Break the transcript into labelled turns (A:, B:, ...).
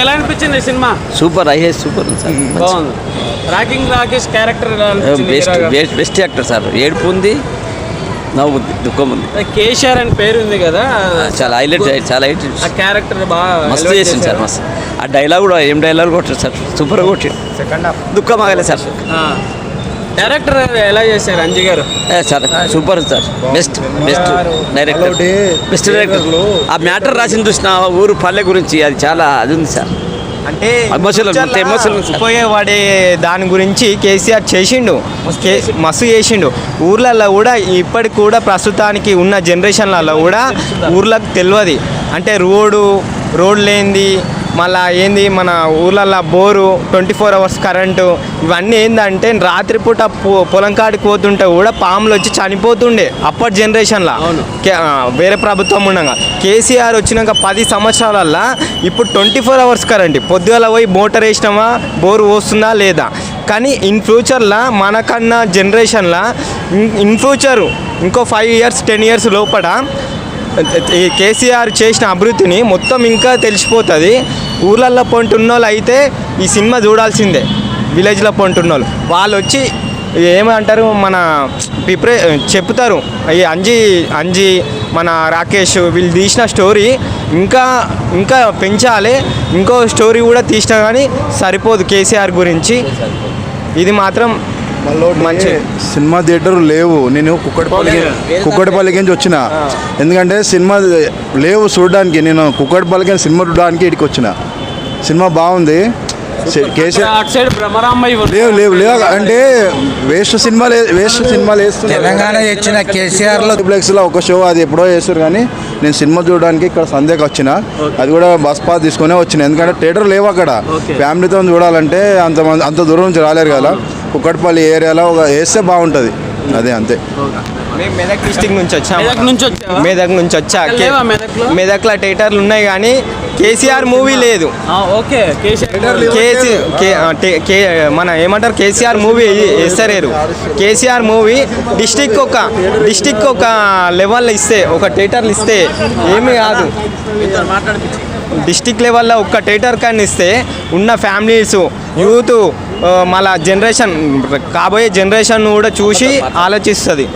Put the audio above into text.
A: ఎలా అనిపించింది cinema?
B: Super IAS super sir.
A: బాగుంది. Rocking Rakesh character
B: best? Best best actor sir. ఏడుపు ఉంది నవ్వు ఉంది దుఃఖం ఉంది.
A: కేసీఆర్ అని పేరు ఉంది కదా.
B: చాలా హైలైట్ చాలా హైలైట్
A: ఆ క్యారెక్టర్ బాగా
B: మస్తు చేసింది సార్. మస్తు. ఆ డైలాగ్ కూడా ఏం డైలాగ్ కొట్టారు సార్? సూపర్ కొట్టాడు దుఃఖం ఆగలేదు సార్.
A: ఆ. డైరెక్టర్ ఎలా చేశారు అంజీ గారు?
B: ఏ sir super sir. Best best director best director ఆ మ్యాటర్ రాసింది చూసిన ఊరు పల్లె గురించి అది చాలా అది ఉంది సార్.
C: అంటే. ఉపయోగపడే దాని గురించి కేసీఆర్ చేసిండు. కే- మస్తు చేసిండు. ఊర్లలో కూడా ఇప్పటికి కూడా ప్రస్తుతానికి ఉన్న జనరేషన్లలో కూడా ఊర్లకు తెలియదు. అంటే రోడ్డు రోడ్ లేనిది మళ్ళా ఏంది మన ఊర్లలో bore twenty four hours current ఇవన్నీ ఏంటంటే రాత్రిపూట పొలం కాడికి పోతుంటే కూడా పాములు వచ్చి చనిపోతుండే అప్పటి జనరేషన్లో. వేరే ప్రభుత్వం ఉండగా. కేసీఆర్ వచ్చినాక పది సంవత్సరాలల్లా ఇప్పుడు ట్వంటీ ఫోర్ అవర్స్ కరెంట్ పొద్దుగల పోయి మోటార్ వేసినామా? బోరు వస్తుందా లేదా? కానీ ఇన్ ఫ్యూచర్లో మనకన్నా జనరేషన్లో ఇన్ ఫ్యూచర్ ఇంకో ఫైవ్ ఇయర్స్ టెన్ ఇయర్స్ లోపల ఈ కేసీఆర్ చేసిన అభివృద్ధిని మొత్తం ఇంకా తెలిసిపోతుంది. ఊర్లల్లో పొంటున్న వాళ్ళు అయితే ఈ సినిమా చూడాల్సిందే విలేజ్లో పొంటున్న వాళ్ళు వాళ్ళు వచ్చి ఏమంటారు మన ప్రిపరే చెప్తారు ఈ అంజీ అంజీ మన రాకేష్ వీళ్ళు తీసిన స్టోరీ ఇంకా ఇంకా పెంచాలి ఇంకో స్టోరీ కూడా తీసినా కానీ సరిపోదు కేసీఆర్ గురించి. ఇది మాత్రం మంచి
D: మంచి. సినిమా థియేటర్ లేవు. నేను కుక్కడపల్లి కుక్కడపల్లికి నుంచి వచ్చిన. ఎందుకంటే సినిమా లేవు చూడడానికి. నేను కుక్కడపల్లికి సినిమా చూడడానికి ఇక్కడికి వచ్చిన. సినిమా బాగుంది. లేవు లేవు లేవు. అంటే వేస్ట్ సినిమా వేస్ట్ సినిమాలు వేస్తున్నారు
E: తెలంగాణ ఇచ్చిన
D: కేసీఆర్లో మల్టీప్లెక్స్లో ఒక షో అది ఎప్పుడో చేస్తారు కానీ నేను సినిమా చూడడానికి ఇక్కడ సంధ్యకి వచ్చిన. అది కూడా బస్ పాస్ తీసుకునే వచ్చిన. ఎందుకంటే థియేటర్ లేవు అక్కడ. ఫ్యామిలీతో చూడాలంటే అంత అంత దూరం నుంచి రాలేరు కదా. కుక్కట్పల్లి ఏరియాలో ఒక వేస్తే బాగుంటుంది. అదే అంతే.
C: మేము మెదక్ డిస్టిక్ నుంచి వచ్చాము
A: మెదక్ నుంచి వచ్చావా?
C: మెదక్ నుంచి వచ్చా?
A: మెదక్లో?
C: మెదక్లో థియేటర్లు ఉన్నాయి కానీ కేసీఆర్ మూవీ లేదు.
A: ఓకే. కేసీఆర్
C: మన ఏమంటారు? కేసీఆర్ మూవీ వేస్తలేరు. కేసీఆర్ మూవీ డిస్టిక్ ఒక డిస్టిక్ ఒక లెవెల్లో ఇస్తే ఒక థియేటర్లు ఇస్తే ఏమీ కాదు. డిస్టిక్ లెవెల్లో ఒక్క థియేటర్ కానీ ఇస్తే ఉన్న ఫ్యామిలీస్ యూత్ మళ్ళా జనరేషన్ కాబోయే జనరేషన్ కూడా చూసి ఆలోచిస్తుంది.